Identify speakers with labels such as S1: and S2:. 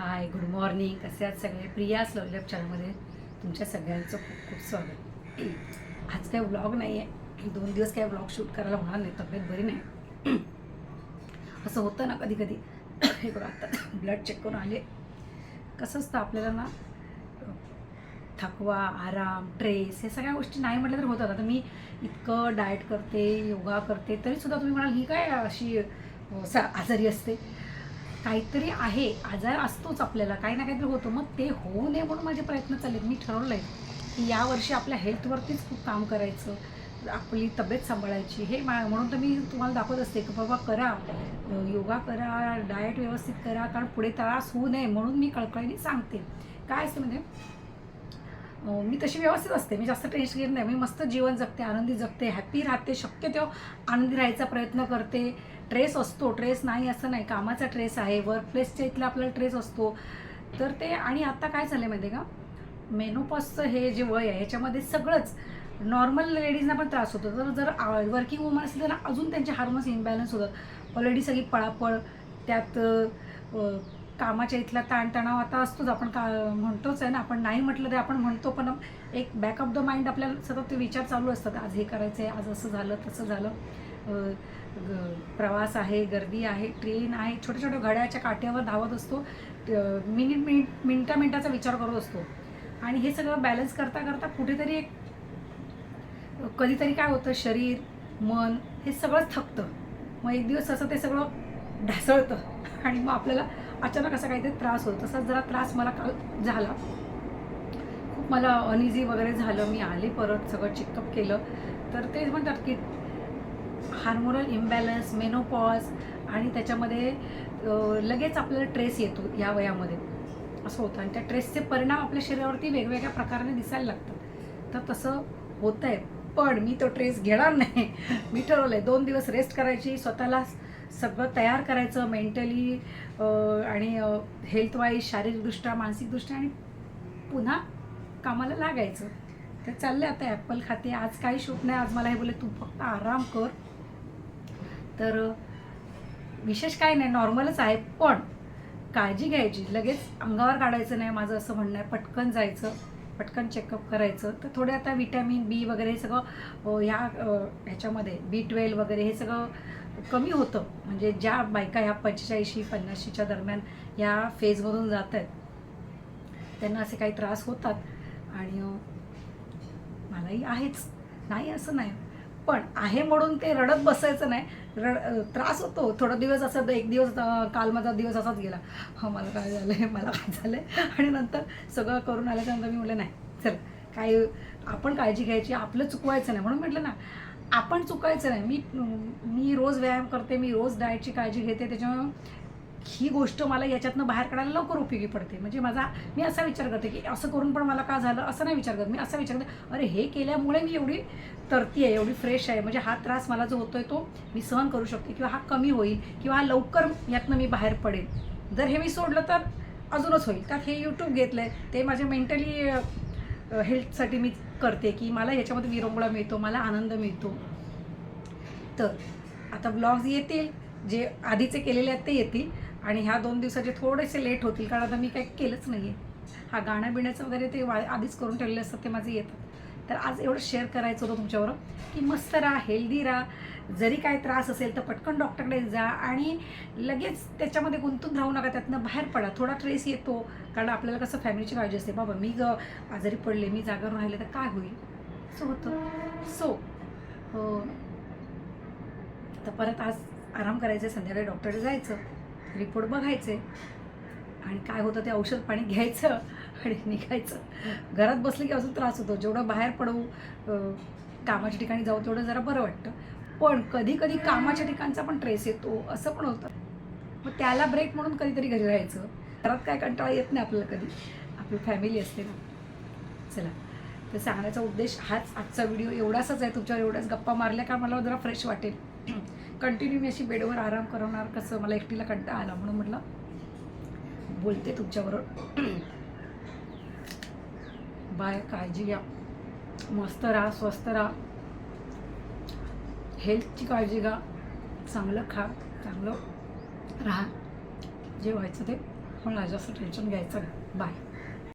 S1: Hi good morning कसे आहात सगळे? प्रियास लवलभ चॅनलमध्ये तुमच्या सगळ्यांचं खूप खूप स्वागत. आज काय व्लॉग नाही आहे दोन दिवस काय व्लॉग शूट करायला होणार नाही तब्येत बरी नाही. असं होतं ना कधी कधी हे करू आता ब्लड चेक करून आले. कसं असतं आपल्याला ना थकवा आराम ट्रेस हे सगळ्या गोष्टी नाही म्हटलं तर होतात. आता मी इतकं डाएट करते योगा करते तरीसुद्धा तुम्ही म्हणाल ही काय अशी आजारी असते? काहीतरी आहे आजार असतोच आपल्याला काही ना काहीतरी होतं. मग ते होऊ नये म्हणून माझे प्रयत्न चालले मी ठरवलं आहे की यावर्षी आपल्या हेल्थवरतीच खूप काम करायचं. आपली तब्येत सांभाळायची. हे मा म्हणून तर मी तुम्हाला दाखवत असते की बाबा करा योगा करा डाएट व्यवस्थित करा कारण पुढे त्रास होऊ नये म्हणून मी कळकळीने सांगते. काय असते म्हणजे मी तशी व्यवस्थित असते. मी जास्त टेन्शन घेत नाही. मी मस्त जीवन जगते आनंदी जगते हॅपी राहते शक्य तेव्हा आनंदी राहायचा प्रयत्न करते. ट्रेस असतो ट्रेस नाही असं नाही कामाचा ट्रेस आहे वर्क प्लेसच्या इथला आपल्याला ट्रेस असतो. तर ते आणि आता काय झालं माहिती आहे का? मेनोपॉसचं हे जे वय आहे ह्याच्यामध्ये सगळंच नॉर्मल लेडीजना पण त्रास होतो. तर जर वर्किंग वुमन असतील तर अजून त्यांचे हार्मोन्स इम्बॅलन्स होतात. ऑलरेडी सगळी पळापळ त्यात कामाच्या इथला ताणतणाव आता असतोच. आपण का म्हणतोच आहे ना आपण नाही म्हटलं तरी आपण म्हणतो पण एक बॅक ऑफ द माइंड आपल्याला सतत ते विचार चालू असतात. आज हे करायचं आहे आज असं झालं तसं झालं. प्रवास आहे गर्दी आहे ट्रेन आहे छोट्या छोट्या घड्याच्या काट्यावर धावत असतो. मिनिट मिनिट मिनटा मिनटाचा विचार करत असतो. आणि हे सगळं बॅलन्स करता करता कुठेतरी एक कधीतरी काय होतं शरीर मन हे सगळंच थकतं. मग एक दिवस असं ते सगळं ढासळतं. आणि मग आपल्याला अचानक असा काहीतरी त्रास होतो. तसाच जरा त्रास मला काल झाला. खूप मला अनइझी वगैरे झालं. मी आले परत सगळं चेकअप केलं. तर तेच म्हणतात की हार्मोनल इम्बॅलन्स मेनोपॉज आणि त्याच्यामध्ये लगेच आपल्याला ट्रेस येतो या वयामध्ये. असं होतं. आणि त्या ट्रेसचे परिणाम आपल्या शरीरावरती वेगवेगळ्या प्रकाराने दिसायला लागतात. तर तसं होतं आहे पण मी तो ट्रेस घेणार नाही. मी ठरवलं आहे दोन दिवस रेस्ट करायची स्वतःला सगळं तयार करायचं मेंटली आणि हेल्थवाईज शारीरिकदृष्ट्या मानसिकदृष्ट्या आणि पुन्हा कामाला लागायचं. तर चाललं आता ॲपल खाते. आज काही शूट नाही. आज मला हे बोलले तू फक्त आराम कर. तर विशेष काय नाही नॉर्मलच आहे पण काळजी घ्यायची. लगेच अंगावर काढायचं नाही माझं असं म्हणणं आहे पटकन जायचं पटकन चेकअप करायचं. तर थोडे आता विटॅमिन बी वगैरे हे सगळं ह्या ह्याच्यामध्ये बी ट्वेल्व वगैरे हे सगळं कमी होतं. म्हणजे ज्या बायका ह्या पंचेचाळीशी पन्नाशीच्या दरम्यान या फेजमधून जात आहेत त्यांना असे काही त्रास होतात. आणि मलाही आहेच. नाही असं नाही. पण आहे म्हणून ते रडत बसायचं नाही. रड त्रास होतो. थोडा दिवस असं एक दिवस काल माझा दिवस असाच गेला. हा मला काय झालं आहे मला काय झालं आहे आणि नंतर सगळं करून आल्याच्यानंतर मी म्हटलं नाही चल काय आपण काळजी घ्यायची. आपलं चुकवायचं नाही. म्हणून म्हटलं ना आपण चुकायचं नाही. मी मी रोज व्यायाम करते. मी रोज डाएटची काळजी घेते. त्याच्यामुळे ही गोष्ट मला याच्यातनं बाहेर काढायला लवकर उपयोगी पडते. म्हणजे माझा मी असा विचार करते की असं करून पण मला का झालं? असं नाही विचार करत. मी असा विचार करते अरे हे केल्यामुळे मी एवढी तरती आहे एवढी फ्रेश आहे. म्हणजे हा त्रास मला जो होतोय तो मी सहन करू शकते किंवा हा कमी होईल किंवा हा लवकर यातनं मी बाहेर पडेल जर हे मी सोडलं तर अजूनच होईल. त्यात हे यूट्यूब घेतलं आहे ते माझ्या मेंटली हेल्थसाठी मी करते की मला ह्याच्यामध्ये विरंगुळा मिळतो मला आनंद मिळतो. तर आता ब्लॉग्स येतील जे आधीचे केलेले आहेत ते येतील. आणि ह्या दोन दिवसाचे थोडेसे लेट होतील कारण आता मी काही केलंच नाही आहे हा गाणं बिण्याचं वगैरे ते वा आधीच करून ठेवलेले असतात ते माझे येतात. तर आज एवढं शेअर करायचं होतं तुमच्यावर की मस्त राहा हेल्दी राहा. जरी काय त्रास असेल तर पटकन डॉक्टरकडे जा आणि लगेच त्याच्यामध्ये गुंतून राहू नका त्यातनं बाहेर पडा. थोडा ट्रेस येतो कारण आपल्याला कसं फॅमिलीची काळजी असते. बाबा मी ग आजारी पडले मी जागर राहिले तर काय होईल? सो होतं. सो तर परत आज आराम करायचं संध्याकाळी डॉक्टरकडे जायचं. रिपोर्ट बघायचे. आणि काय होतं ते औषध पाणी घ्यायचं आणि निघायचं. घरात बसलं की अजून त्रास होतो. जेवढं बाहेर पडू कामाच्या ठिकाणी जाऊ तेवढं जरा बरं वाटतं. पण कधी कधी कामाच्या ठिकाणचा पण ट्रेस येतो. असं पण होतं. मग त्याला ब्रेक म्हणून कधीतरी घरी राहायचं. घरात काय कंटाळा येत नाही आपल्याला कधी. आपली फॅमिली असते ना. चला. तर सांगण्याचा उद्देश हाच आजचा व्हिडिओ एवढासाच आहे. तुमच्यावर एवढ्याच गप्पा मारल्या का मला जरा फ्रेश वाटेल. कंटिन्यू मी अशी बेडवर आराम करवणार कसं मला एकटीला कंटाळा आला म्हणून म्हटलं बोलते तुमच्याबरोबर. बाय काळजी घ्या. मस्त राहा स्वस्त राहा. हेल्थची काळजी घ्या. चांगलं खा चांगलं राहा. जे व्हायचं ते. होणार जास्त टेन्शन घ्यायचं नाही. बाय